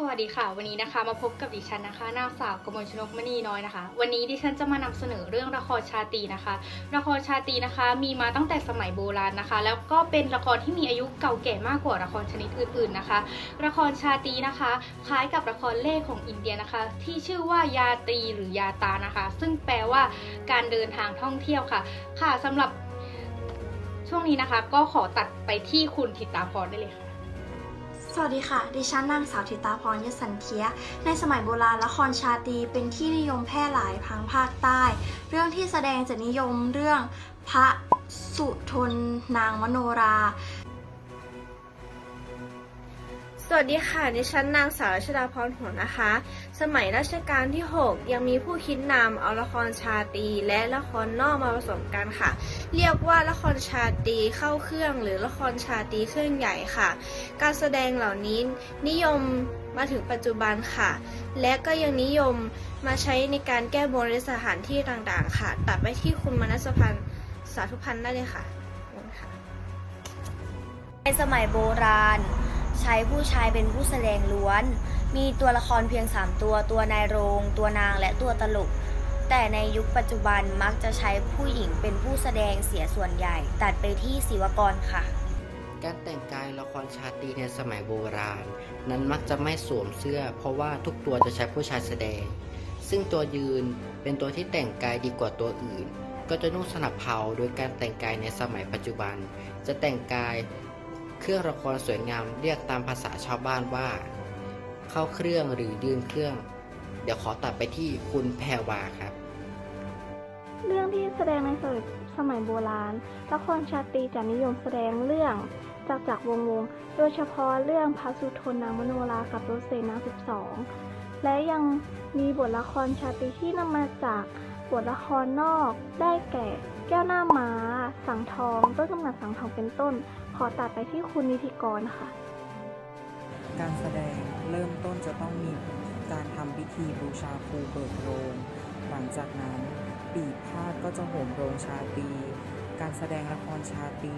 สวัสดีค่ะ วันนี้นะคะมาพบกับดิฉันนะคะนางสาวกมลชนกมณีน้อยนะคะ วันนี้ดิฉันจะมานำเสนอเรื่องละครชาตีนะคะละครชาตีนะคะ มีมาตั้งแต่สมัยโบราณนะคะ แล้วก็เป็นละครที่มีอายุเก่าแก่มากกว่าละครชนิดอื่นๆนะคะละครชาตีนะคะ คล้ายกับละครเล่ของอินเดียนะคะ ที่ชื่อว่ายาตีหรือยาตานะคะ ซึ่งแปลว่าการเดินทางท่องเที่ยวค่ะ ค่ะสำหรับช่วงนี้นะคะ ก็ขอตัดไปที่คุณทิตาพรได้เลยค่ะ สวัสดีค่ะ ดิฉันนางสาวธิตาพรยสันเทีย ในสมัยโบราณละครชาตรีเป็นที่นิยมแพร่หลายทางภาคใต้ เรื่องที่แสดงจะนิยมเรื่องพระสุทนนางมโนรา สวัสดีค่ะ ดิฉันนางสาวรัชดาพรหัวนะคะ สมัยรัชกาลที่ 6 ยังมีผู้คิดนำเอาละครชาตรีและละครนอกมาผสมกันค่ะ เรียกว่าละครชาตรีเข้าเครื่องหรือละครชาตรีเครื่องใหญ่ค่ะ การแสดงเหล่านี้นิยมมาถึงปัจจุบันค่ะ และก็ยังนิยมมาใช้ในการแก้บนในสถานที่ต่างๆ ค่ะ ตัดไปที่คุณมนัสพันธ์สาธุพันธ์ได้เลยค่ะในสมัยโบราณ ใช้ผู้ชายเป็นผู้แสดงล้วน มีตัวละครเพียง 3 ตัว ตัวนายโรง ตัวนางและตัวตลก แต่ในยุคปัจจุบันมักจะใช้ผู้หญิงเป็นผู้แสดงเสียส่วนใหญ่ ตัดไปที่ศิวกรค่ะ การแต่งกายละครชาตรีในสมัยโบราณ นั้นมักจะไม่สวมเสื้อ เพราะว่าทุกตัวจะใช้ผู้ชายแสดง ซึ่งตัวยืนเป็นตัวที่แต่งกายดีกว่าตัวอื่น ก็จะนุ่งสนับเผาโดยการแต่งกายในสมัยปัจจุบัน จะแต่งกาย เครื่องละครสวยงามเรียกตามภาษาชาวบ้านว่า เข้าเครื่องหรือยืนเครื่อง เดี๋ยวขอตัดไปที่คุณแพรวาครับ เรื่องที่แสดงในสมัยสมัยโบราณละครชาตรีจะนิยมแสดงเรื่องจากจากวงวง โดยเฉพาะเรื่องพระสุทนนางมโนรากับรถเสนา12และยังมีบทละครชาตรีที่นำมาจากบทละครนอกได้แก่ แก้วหน้าม้า สังทอง ต้นกำเนิดสังทองเป็นต้น ขอตัดไปที่คุณนิติกรค่ะ การแสดงเริ่มต้นจะต้องมีการทำพิธีบูชาครูเบิกโรงหลังจากนั้นปีพาดก็จะโหมโรงชาตี การแสดงละครชาตี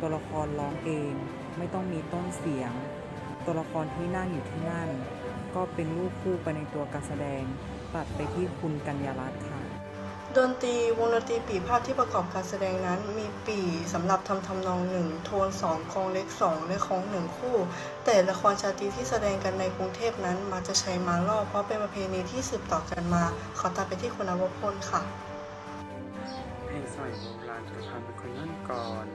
ตัวละครร้องเองไม่ต้องมีต้นเสียง ตัวละครที่นั่งอยู่ที่นั่น ก็เป็นลูกคู่ไปในตัวการแสดงตัดไปที่คุณกัญญารัตน์ค่ะ ดนตรีวงดนตรีปีพาดที่ประกอบการแสดงนั้น มีปีสำหรับทำทำนองหนึ่งโทนสองคองเล็กสองและคองหนึ่งคู่ แต่ละครชาตรีที่แสดงกันในกรุงเทพนั้นมักจะใช้ม้ารอเพราะเป็นประเพณีที่สืบต่อกันมา ขอตัดไปที่คุณนวพลค่ะ เพลงสมัยโบราณจะทำเป็นคนนั่นก่อน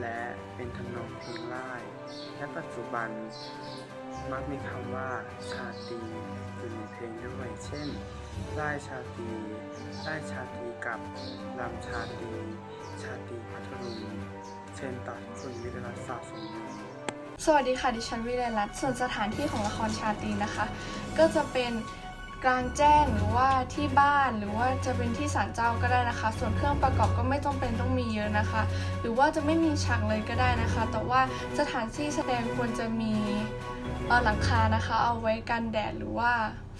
และเป็นทำนองเพลงไล่และปัจจุบัน มักมีคำว่าชาตรีอยู่ในเพลงด้วยเช่น ไล่ชาตรีไล่ชาตรีกับลำชาตรีชาตรีพัทลุงเช่นตัดคุณวิทยาศาสตร์สมบูรณ์สวัสดีค่ะ ดิฉันวิเลรัตน์ส่วนสถานที่ของละครชาตรีนะคะ ก็จะเป็นกลางแจ้งหรือว่าที่บ้านหรือว่าจะเป็นที่ศาลเจ้าก็ได้นะคะ ส่วนเครื่องประกอบก็ไม่จำเป็นต้องมีเยอะนะคะ หรือว่าจะไม่มีฉากเลยก็ได้นะคะ แต่ว่าสถานที่แสดงควรจะมีหลังคานะคะ เอาไว้กันแดดหรือว่า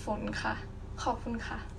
ฝนค่ะ ขอบคุณค่ะ